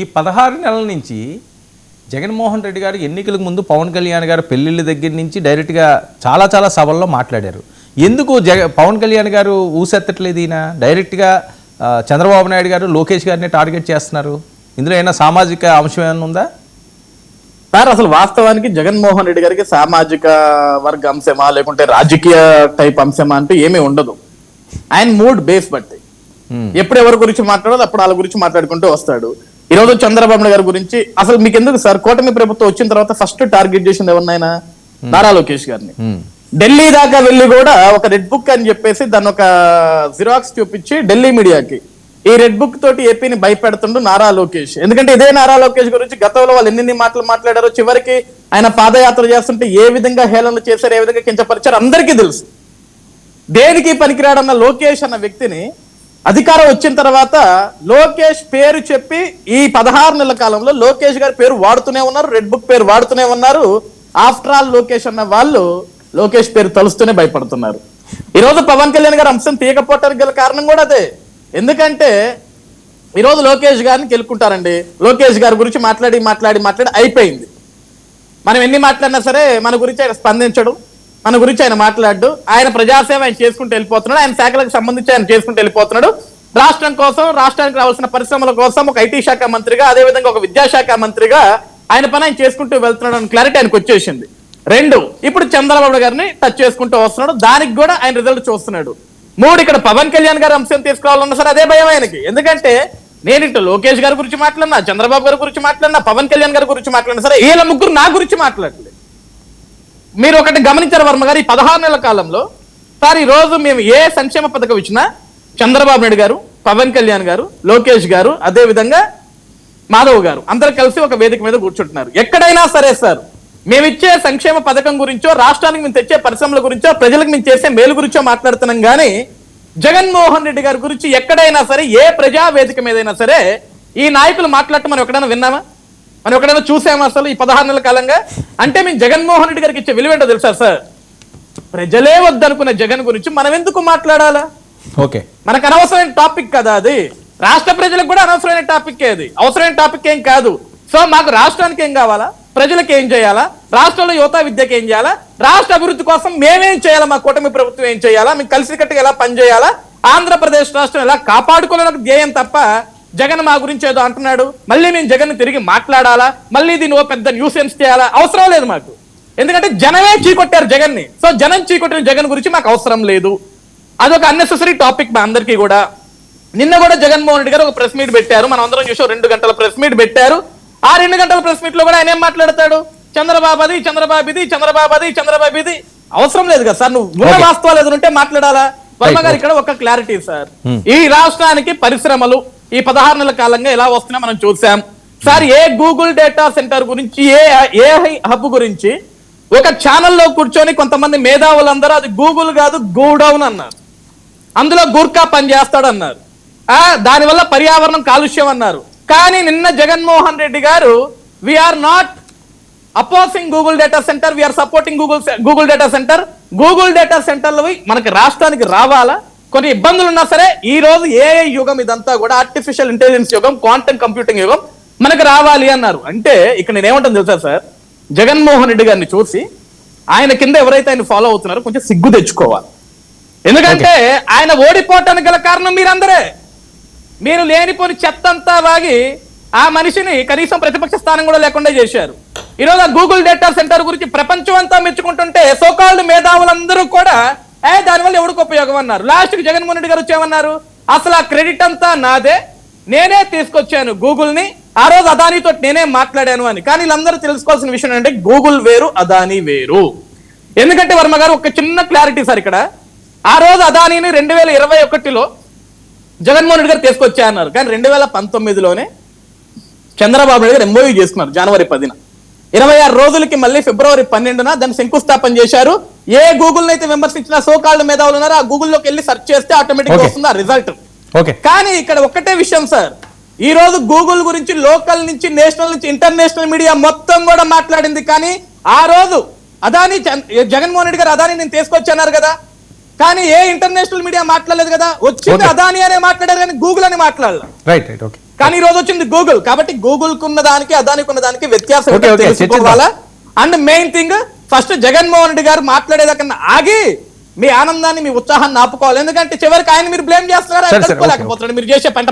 ఈ పదహారు నెలల నుంచి జగన్మోహన్ రెడ్డి గారు ఎన్నికలకు ముందు పవన్ కళ్యాణ్ గారు పెళ్ళిళ్ళ దగ్గర నుంచి డైరెక్ట్గా చాలా చాలా సభల్లో మాట్లాడారు. ఎందుకు జగ పవన్ కళ్యాణ్ గారు ఊసెత్తట్లేదు ఈయన? డైరెక్ట్గా చంద్రబాబు నాయుడు గారు లోకేష్ గారిని టార్గెట్ చేస్తున్నారు. ఇందులో ఏమైనా సామాజిక అంశం ఏమైనా ఉందా? సార్ అసలు వాస్తవానికి జగన్మోహన్ రెడ్డి గారికి సామాజిక వర్గ అంశమా లేకుంటే రాజకీయ టైప్ అంశమా అంటే ఏమీ ఉండదు. ఆయన మూడ్ బేస్ బట్టి. ఎప్పుడు ఎవరి గురించి మాట్లాడాలో అప్పుడు వాళ్ళ గురించి మాట్లాడుకుంటూ వస్తాడు. ఈ రోజు చంద్రబాబు గారి గురించి అసలు మీకు ఎందుకు సార్? కూటమి ప్రభుత్వం వచ్చిన తర్వాత ఫస్ట్ టార్గెట్ చేసింది ఎవరినైనా? నారా లోకేష్ గారిని. ఉమ్, ఢిల్లీ దాకా వెళ్ళి కూడా ఒక రెడ్ బుక్ అని చెప్పేసి దాన్ని ఒక జిరాక్స్ చూపించి ఢిల్లీ మీడియాకి. ఈ రెడ్ బుక్ తోటి ఏపీని భయపెడుతుండు నారా లోకేష్. ఎందుకంటే ఇదే నారా లోకేష్ గురించి గతంలో వాళ్ళు ఎన్ని మాటలు మాట్లాడారో చివరికి ఆయన పాదయాత్ర చేస్తుంటే ఏ విధంగా హేళనలు చేశారు ఏ విధంగా కించపరిచారు అందరికీ తెలుసు. దేనికి పనికిరాడన్న లోకేష్ అన్న వ్యక్తిని అధికారం వచ్చిన తర్వాత లోకేష్ పేరు చెప్పి ఈ పదహారు నెలల కాలంలో లోకేష్ గారి పేరు వాడుతూనే ఉన్నారు రెడ్ బుక్ పేరు వాడుతూనే ఉన్నారు. ఆఫ్టర్ ఆల్ లోకేష్ అన్న వాళ్ళు లోకేష్ పేరు తలుస్తూనే భయపడుతున్నారు. ఈరోజు పవన్ కళ్యాణ్ గారు అంశం తీయకపోవటానికి గల కారణం కూడా అదే. ఎందుకంటే ఈ రోజు లోకేష్ గారిని గెలుకుంటారండి లోకేష్ గారి గురించి మాట్లాడి మాట్లాడి మాట్లాడి అయిపోయింది. మనం ఎన్ని మాట్లాడినా సరే మన గురించి ఆయన స్పందించడం. మన గురించి ఆయన మాట్లాడు. ఆయన ప్రజాసేవ ఆయన చేసుకుంటూ వెళ్ళిపోతున్నాడు. ఆయన శాఖలకు సంబంధించి ఆయన చేసుకుంటూ వెళ్ళిపోతున్నాడు. రాష్ట్రం కోసం రాష్ట్రానికి రావాల్సిన పరిశ్రమల కోసం ఒక ఐటీ శాఖ మంత్రిగా అదే విధంగా ఒక విద్యాశాఖ మంత్రిగా ఆయన పని ఆయన చేసుకుంటూ వెళ్తున్నాడు అని క్లారిటీ ఆయనకు వచ్చేసింది. రెండు ఇప్పుడు చంద్రబాబు గారిని టచ్ చేసుకుంటూ వస్తున్నాడు. దానికి కూడా ఆయన రిజల్ట్ చూస్తున్నాడు. మూడు ఇక్కడ పవన్ కళ్యాణ్ గారి అంశం తీసుకోవాలన్నా సరే అదే భయం ఆయనకి. ఎందుకంటే నేను ఇటు లోకేష్ గారి గురించి మాట్లాడినా చంద్రబాబు గారి గురించి మాట్లాడినా పవన్ కళ్యాణ్ గారి గురించి మాట్లాడినా సరే వీళ్ళ ముగ్గురు నా గురించి మాట్లాడలేదు. మీరు ఒకటి గమనించారు వర్మ గారు? ఈ పదహారు నెలల కాలంలో సార్ ఈ రోజు మేము ఏ సంక్షేమ పథకం ఇచ్చినా చంద్రబాబు నాయుడు గారు పవన్ కళ్యాణ్ గారు లోకేష్ గారు అదే విధంగా మాధవ్ గారు అందరు కలిసి ఒక వేదిక మీద కూర్చుంటున్నారు. ఎక్కడైనా సరే సార్ మేమిచ్చే సంక్షేమ పథకం గురించో రాష్ట్రానికి మేము తెచ్చే పరిశ్రమల గురించో ప్రజలకు మేము చేసే మేలు గురించో మాట్లాడుతున్నాం కానీ జగన్మోహన్ రెడ్డి గారి గురించి ఎక్కడైనా సరే ఏ ప్రజా వేదిక మీదైనా సరే ఈ నాయకులు మాట్లాడటం మనం ఎక్కడైనా విన్నామా? మనం ఎక్కడైనా చూసామా అసలు ఈ పదహారు నెలల కాలంగా. అంటే మేము జగన్మోహన్ రెడ్డి గారికి ఇచ్చే విలువ ఏంటో తెలుసా సార్? ప్రజలే వద్దనుకున్న జగన్ గురించి మనం ఎందుకు మాట్లాడాలా? ఓకే. మనకు అనవసరమైన టాపిక్ కదా అది. రాష్ట్ర ప్రజలకు కూడా అనవసరమైన టాపిక్ అది. అవసరమైన టాపిక్ ఏం కాదు. సో మాకు రాష్ట్రానికి ఏం కావాలా? ప్రజలకు ఏం చేయాలా? రాష్ట్రంలో యువత విద్యకి ఏం చేయాలా? రాష్ట్ర అభివృద్ధి కోసం మేమేం చేయాలా? మా కూటమి ప్రభుత్వం ఏం చేయాలా? మేము కలిసికట్టుగా ఎలా పనిచేయాలా? ఆంధ్రప్రదేశ్ రాష్ట్రం ఎలా కాపాడుకోవాలని ధ్యేయం తప్ప జగన్ మా గురించి ఏదో అంటున్నాడు మళ్ళీ మేము జగన్ తిరిగి మాట్లాడాలా? మళ్ళీ దీన్ని ఓ పెద్ద న్యూసెన్స్ చేయాలా? అవసరం లేదు మాకు. ఎందుకంటే జనమే చీకొట్టారు జగన్ని సో జనం చీకొట్టిన జగన్ గురించి మాకు అవసరం లేదు. అదొక అన్నెసెసరీ టాపిక్ మా అందరికీ కూడా. నిన్న కూడా జగన్మోహన్ రెడ్డి గారు ఒక ప్రెస్ మీట్ పెట్టారు. మనం అందరం చూసాం రెండు గంటల ప్రెస్ మీట్ పెట్టారు. ఆ రెండు గంటల ప్రెస్ మీట్లో కూడా ఆయన ఏం మాట్లాడతాడు? చంద్రబాబు అది చంద్రబాబు ఇది చంద్రబాబు అది చంద్రబాబు ఇది అవసరం లేదు కదా సార్ నువ్వు ఉన్న. వాస్తవాలు ఉంటే మాట్లాడాలా? వర్మ గారు ఇక్కడ ఒక క్లారిటీ సార్. ఈ రాష్ట్రానికి పరిశ్రమలు ఈ పదహారు నెలల కాలంగా ఎలా వస్తున్నాయో మనం చూసాం. Sir a Google data centre గురించి ఏ ఏఐ హబ్ గురించి ఒక ఛానల్లో కూర్చొని కొంతమంది మేధావులందరూ అది గూగుల్ కాదు గూడౌన్ అన్నారు. అందులో గూర్ఖా పని చేస్తాడన్నారు ఆ దానివల్ల పర్యావరణం కాలుష్యం అన్నారు. కానీ నిన్న Jaganmohan Reddy garu we are not opposing Google data centre we are supporting Google Google data centre Google data సెంటర్లు మనకి రాష్ట్రానికి రావాలా? కొన్ని ఇబ్బందులు ఉన్నా సరే ఈ రోజు ఏఐ యుగం ఇదంతా కూడా ఆర్టిఫిషియల్ ఇంటెలిజెన్స్ యుగం క్వాంటమ్ కంప్యూటింగ్ యుగం మనకు రావాలి అన్నారు. అంటే ఇక్కడ నేను ఏమంటాను తెలుసా సార్? జగన్మోహన్ రెడ్డి గారిని చూసి ఆయన కింద ఎవరైతే ఆయన ఫాలో అవుతున్నారో కొంచెం సిగ్గు తెచ్చుకోవాలి. ఎందుకంటే ఆయన ఓడిపోవటానికి గల కారణం మీరందరే. మీరు లేనిపోని చెత్త అంతా వాగి ఆ మనిషిని కనీసం ప్రతిపక్ష స్థానం కూడా లేకుండా చేశారు. ఈరోజు ఆ గూగుల్ డేటా సెంటర్ గురించి ప్రపంచం అంతా మెచ్చుకుంటుంటే సోకాళ్ళు మేధావులందరూ కూడా ఏ దానివల్ల ఎవరికి ఉపయోగం అన్నారు? లాస్ట్కి జగన్మోహన్ రెడ్డి గారు వచ్చేమన్నారు అసలు ఆ క్రెడిట్ అంతా నాదే. నేనే తీసుకొచ్చాను గూగుల్ని. ఆ రోజు అదానితో నేనే మాట్లాడాను అని. కానీ వీళ్ళందరూ తెలుసుకోవాల్సిన విషయం ఏంటంటే గూగుల్ వేరు అదాని వేరు. ఎందుకంటే వర్మ గారు ఒక చిన్న క్లారిటీ సార్ ఇక్కడ. ఆ రోజు అదానిని రెండు వేల ఇరవై ఒకటిలో జగన్మోహన్ రెడ్డి గారు తీసుకొచ్చా అన్నారు కానీ రెండు వేల పంతొమ్మిదిలోనే చంద్రబాబు నాయుడు గారు ఎంఓయూ చేసుకున్నారు జనవరి పదిన. ఇరవై ఆరు రోజులకి మళ్ళీ ఫిబ్రవరి పన్నెండున దాన్ని శంకుస్థాపన చేశారు. ఏ గూగుల్ అయితే విమర్శించిన సోకాళ్ళు మేధావులు ఉన్నారో ఆ గూగుల్లోకి వెళ్ళి సెర్చ్ చేస్తే ఆటోమేటిక్. వస్తుంది ఆ రిజల్ట్ ఓకే. కానీ ఇక్కడ ఒక్కటే విషయం సార్ ఈ రోజు గూగుల్ గురించి లోకల్ నుంచి నేషనల్ నుంచి ఇంటర్నేషనల్ మీడియా మొత్తం కూడా మాట్లాడింది. కానీ ఆ రోజు అదాని జగన్మోహన్ రెడ్డి గారు అదాని నేను తీసుకొచ్చన్నారు కదా. కానీ ఏ ఇంటర్నేషనల్ మీడియా మాట్లాడలేదు కదా. వచ్చింది. అదాని అనే మాట్లాడారు కానీ గూగుల్ అని మాట్లాడలేదు రైట్ రైట్ ఓకే కానీ ఈ రోజు వచ్చింది గూగుల్ కాబట్టి గూగుల్ కున్న దానికి అదానికి ఉన్న దానికి వ్యత్యాసం తెలుసుకోవాలా? And main thing first Jaganmohan Reddy గారు మాట్లాడేదాకన్నా ఆగి మీ ఆనందాన్ని మీ ఉత్సాహాన్ని ఆపుకోవాలి. ఎందుకంటే చివరికి ఆయన మీరు బ్లేమ్ చేస్తున్నారు? మీరు చేసే పంట